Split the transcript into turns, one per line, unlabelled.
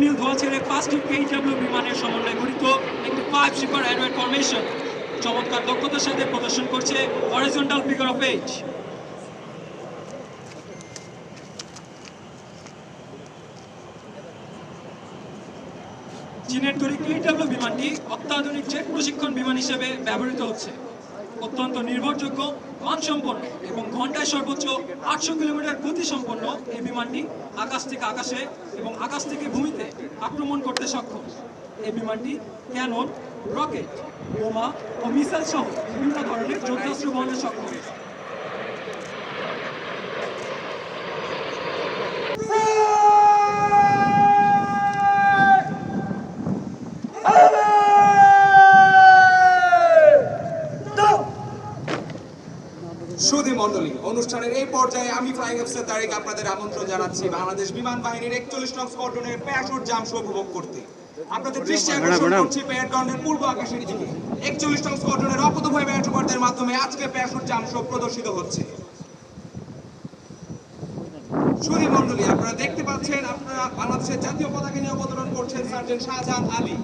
নীল ধোয়া ছেড়ে পাঁচটি কেইডব্লিউ বিমানের সমন্বয়ে গঠিত একটি ফাইভ শিপার অ্যাডওয়েট ফরমেশন চমৎকার দক্ষতার সাথে প্রদর্শন করছে হরিজন্টাল ফিগার অফ এইট চীনের তৈরি কেইডব্লিউ বিমানটি অত্যাধুনিক জেট প্রশিক্ষণ বিমান হিসেবে ব্যবহৃত হচ্ছে। অত্যন্ত নির্ভরযোগ্য, মানসম্পন্ন এবং ঘন্টায় সর্বোচ্চ আটশো কিলোমিটার গতি সম্পন্ন এই বিমানটি আকাশ থেকে আকাশে এবং আকাশ থেকে ভূমিতে আক্রমণ করতে সক্ষম। এই বিমানটি ক্যানন, রকেট, বোমা ও মিসাইল সহ বিভিন্ন ধরনের যুদ্ধাস্ত্র বহনে সক্ষম।
সুধী মণ্ডলী অনুষ্ঠানের এই পর্যায়ে আমি ফ্লাইং অফিসার তারিখ আপনাদের আমন্ত্রণ জানাচ্ছি। বাংলাদেশ বিমান বাহিনীর একচল্লিশ নং স্কোয়াড্রনের প্যারাশুট জাম শো উপভোগ করতে। আপনাদের দৃষ্টি আকর্ষণ করছি প্যারেড পূর্ব আকাশের দিকে। একচল্লিশ নং স্কোয়াড্রনের অপদভয় প্যারাট্রুপারদের মাধ্যমে আজকে প্যারাশুট জাম শো প্রদর্শিত হচ্ছে। সুধী মণ্ডলী আপনারা দেখতে পাচ্ছেন আপনারা বাংলাদেশের জাতীয় পতাকা নিয়ে অবতরণ করছেন সার্জেন্ট শাহজাহান আলী।